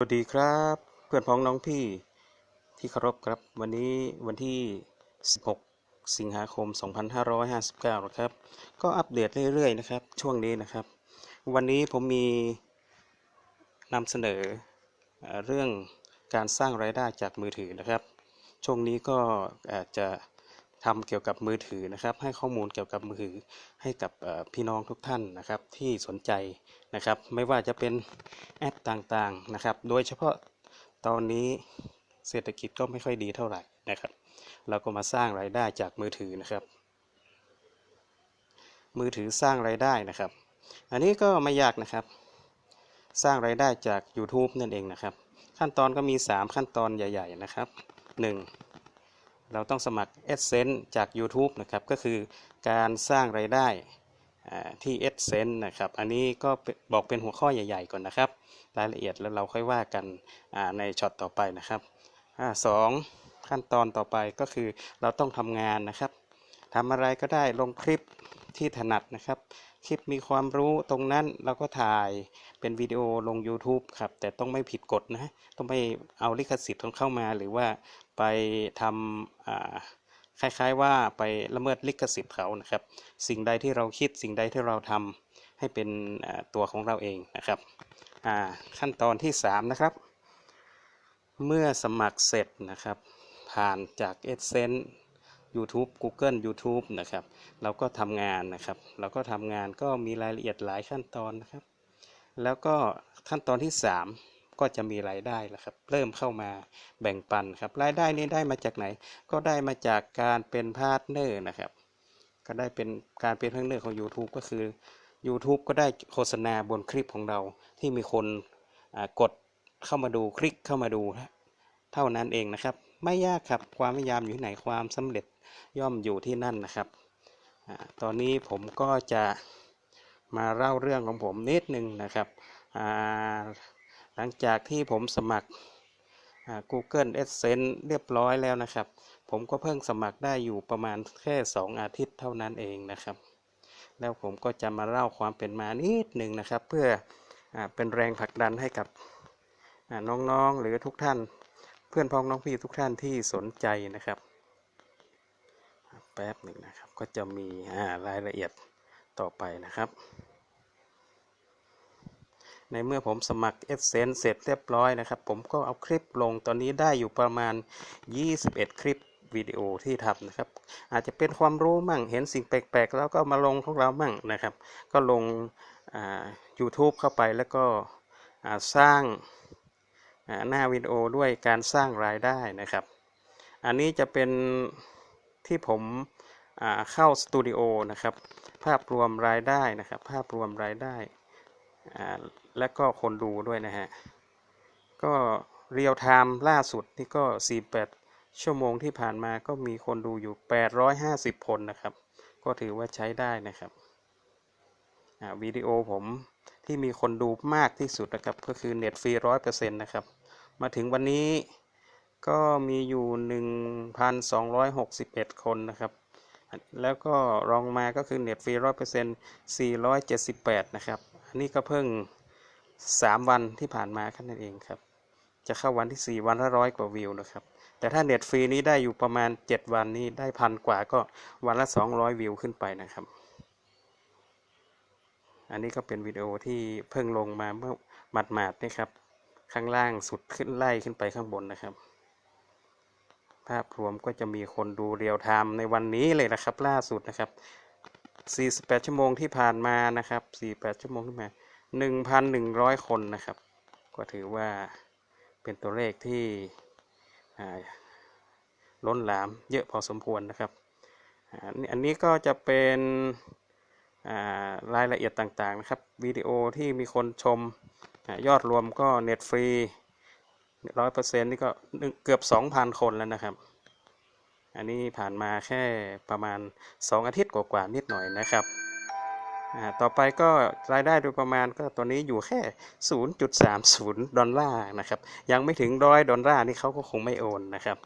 สวัสดีครับเพื่อนพ้องน้องพี่ที่เคารพครับวันนี้วันที่ 16 สิงหาคม 2559นะครับก็อัปเดตเรื่อยๆนะครับช่วงนี้นะครับ วันนี้ผมมีนำเสนอเรื่องการสร้างรายได้จากมือถือนะครับ ช่วงนี้ก็อาจจะ ทำเกี่ยวกับมือถือนะครับ ให้ข้อมูลเกี่ยวกับมือถือให้กับพี่น้องทุกท่านนะครับที่สนใจนะครับ ไม่ว่าจะเป็นแอปต่างๆนะครับ โดยเฉพาะตอนนี้เศรษฐกิจก็ไม่ค่อยดีเท่าไหร่นะครับ เราก็มาสร้างรายได้จากมือถือนะครับ มือถือสร้างรายได้นะครับ อันนี้ก็ไม่ยากนะครับ สร้างรายได้จาก YouTube นั่นเองนะครับ ขั้นตอนก็มี 3 ขั้นตอนใหญ่ ๆ นะครับ 1. เราต้องสมัคร AdSense จาก YouTube นะครับ ก็คือการสร้างรายได้ที่ AdSense นะครับ อันนี้ก็บอกเป็นหัวข้อใหญ่ ๆ ก่อนนะครับ รายละเอียดแล้วเราค่อยว่ากันในช็อตต่อไปนะครับสองขั้นตอนต่อไปก็คือเราต้องทำงานนะครับทำอะไรก็ได้ลงคลิปที่ถนัดนะครับ คลิปมีความรู้ตรงนั้นเราก็ถ่ายเป็นวิดีโอลง YouTube ครับ แต่ต้องไม่ผิดกฎนะ ต้องไม่เอาลิขสิทธิ์ของเข้ามาหรือว่า ไปทำคล้ายๆว่าไปละเมิดลิขสิทธิ์เขานะครับ สิ่งใดที่เราคิดสิ่งใดที่เราทำให้เป็นตัวของเราเองนะครับขั้นตอนที่ 3 นะครับ เมื่อสมัครเสร็จนะครับ ผ่านจาก AdSense YouTube Google YouTube นะครับ เราก็ทำงานนะครับ เราก็ทำงานก็มีรายละเอียดหลายขั้นตอนนะครับ แล้วก็ขั้นตอนที่ 3 ก็จะมีรายได้แล้วครับ เริ่มเข้ามาแบ่งปันครับ รายได้นี้ได้มาจากไหน ก็ได้มาจากการเป็นพาร์ทเนอร์นะครับ ก็ได้เป็นการเป็นพาร์ทเนอร์ของ YouTube ก็คือ YouTube ก็ได้โฆษณาบนคลิปของเราที่มีคนกดเข้ามาดูคลิกเข้ามาดูเท่านั้นเองนะครับ ไม่ยากครับความพยายามอยู่ที่ไหนความสำเร็จย่อมอยู่ที่นั่นนะครับอตอนนี้ผมก็จะมาเล่าเรื่องของผมนิดนึงนะครับอ่า หลังจากที่ผมสมัคร Google AdSense เรียบร้อยแล้วนะครับ ผมก็เพิ่งสมัครได้อยู่ประมาณแค่ 2 อาทิตย์เท่านั้นเองนะครับ แล้วผมก็จะมาเล่าความเป็นมานิดหนึ่งนะครับ เพื่ออเป็นแรงผลักดันให้กับน้องๆหรือทุกท่าน เพื่อนพ้องน้องพี่ทุกท่านที่สนใจนะครับแป๊บหนึ่งนะครับ ก็จะมีรายละเอียดต่อไปนะครับ ในเมื่อผมสมัคร AdSense เสร็จเรียบร้อยนะครับ ผมก็เอาคลิปลงตอนนี้ได้อยู่ประมาณ 21 คลิปวิดีโอที่ทำนะครับ อาจจะเป็นความรู้มั่งเห็นสิ่งแปลกๆ แล้วก็มาลงของเรามั่งนะครับ ก็ลงอ่า YouTube เข้าไปแล้วก็อ่าสร้างาหน้าวิดีโอด้วยการสร้างรายได้นะครับ อันนี้จะเป็นที่ผมอ่าเข้าสตูดิโอนะครับ ภาพรวมรายได้นะครับ ภาพรวมรายได้ และก็คนดูด้วยนะฮะ ก็เรียลไทม์ล่าสุดนี่ก็ 48 ชั่วโมงที่ผ่านมาก็มีคนดูอยู่ 850 คนนะครับ ก็ถือว่าใช้ได้นะครับวิดีโอผมที่มีคนดูมากที่สุดนะครับ ก็คือเน็ตฟรีร้อยเปอร์เซ็นต์นะครับ มาถึงวันนี้ก็มีอยู่ 1,261 คนนะครับ แล้วก็รองมาก็คือเน็ตฟรีร้อยเปอร์เซ็นต์478 นะครับ นนี้ก็เพิ่ง 3 วันที่ผ่านมาแค่นั้นเองครับ จะเข้าวันที่ 4 วันละร้อยกว่าวิวนะครับ แต่ถ้าเน็ตฟรีนี้ได้อยู่ประมาณ 7 วันนี้ได้พันกว่าก็วันละ 200 วิวขึ้นไปนะครับ อันนี้ก็เป็นวิดีโอที่เพิ่งลงมาเมื่อหมาดๆนี่ครับ ข้างล่างสุดขึ้นไล่ขึ้นไปข้างบนนะครับภาพรวมก็จะมีคนดูเรียลไทม์ในวันนี้เลยนะครับ ล่าสุดนะครับ 48 ชั่วโมงที่ผ่านมานะครับ 48 ชั่วโมงที่มา1,100 คนนะครับ ก็ถือว่าเป็นตัวเลขที่ล้นหลามเยอะพอสมควรนะครับ อันนี้ก็จะเป็นรายละเอียดต่างๆนะครับวิดีโอที่มีคนชมอยอดรวมก็เน็ตฟรีร้อยเปอร์เซ็นต์นี่ก็เกือบ 2,000 คนแล้วนะครับ อันนี้ผ่านมาแค่ประมาณ 2 อาทิตย์กว่าๆนิดหน่อยนะครับต่อไปก็รายได้โดยประมาณก็ตัวนี้อยู่แค่ 0.30 ดอลลาร์นะครับ ยังไม่ถึงร้อยดอลลาร์นี่เขาก็คงไม่โอนนะครับ